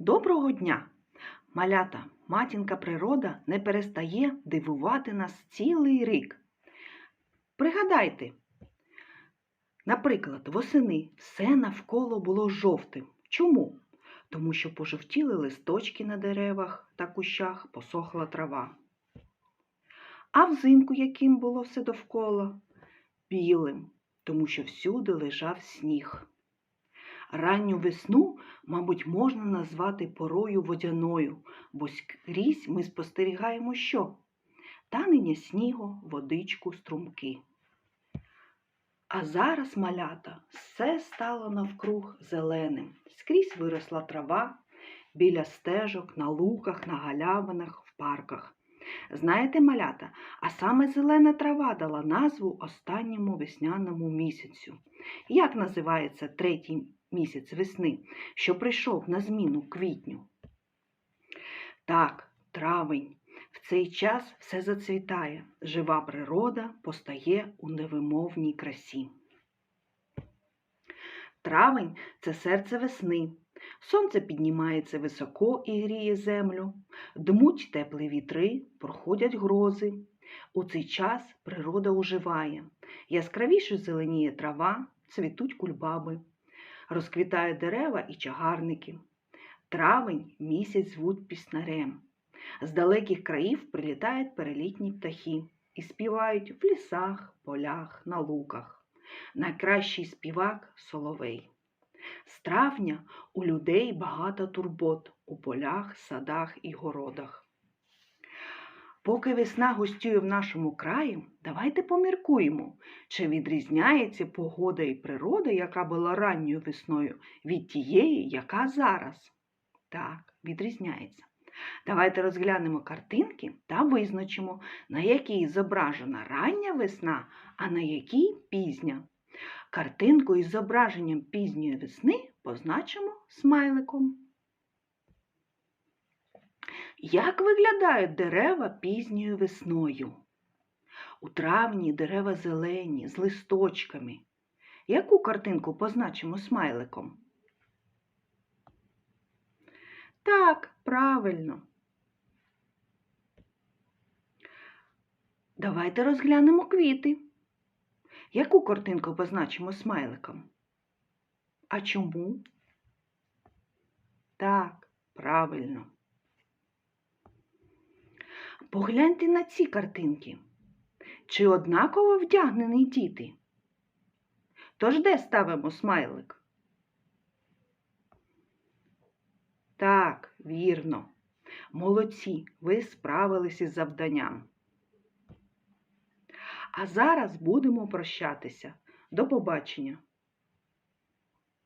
Доброго дня! Малята, матінка природа не перестає дивувати нас цілий рік. Пригадайте, наприклад, восени все навколо було жовтим. Чому? Тому що пожовтіли листочки на деревах та кущах, посохла трава. А взимку яким було все довкола? Білим, тому що всюди лежав сніг. Ранню весну, мабуть, можна назвати порою водяною, бо скрізь ми спостерігаємо що? Танення снігу, водичку, струмки. А зараз, малята, все стало навкруг зеленим. Скрізь виросла трава біля стежок, на луках, на галявинах, в парках. Знаєте, малята, а саме зелена трава дала назву останньому весняному місяцю. Як називається третій місяць весни, що прийшов на зміну квітню? Так, травень. В цей час все зацвітає, жива природа постає у невимовній красі. Травень це серце весни. Сонце піднімається високо і гріє землю, дмуть теплі вітри, проходять грози. У цей час природа оживає, яскравіше зеленіє трава, цвітуть кульбаби, розквітають дерева і чагарники. Травень місяць звуть піснарем. З далеких країв прилітають перелітні птахи і співають в лісах, полях, на луках. Найкращий співак соловей. З травня у людей багато турбот у полях, садах і городах. Поки весна гостює в нашому краї, давайте поміркуємо, чи відрізняється погода і природа, яка була ранньою весною, від тієї, яка зараз. Так, відрізняється. Давайте розглянемо картинки та визначимо, на якій зображена рання весна, а на якій пізня. Картинку із зображенням пізньої весни позначимо смайликом. Як виглядають дерева пізньою весною? У травні дерева зелені, з листочками. Яку картинку позначимо смайликом? Так, правильно. Давайте розглянемо квіти. Яку картинку позначимо смайликом? А чому? Так, правильно. Погляньте на ці картинки. Чи однаково вдягнені діти? Тож де ставимо смайлик? Так, вірно. Молодці, ви справилися із завданням. А зараз будемо прощатися. До побачення!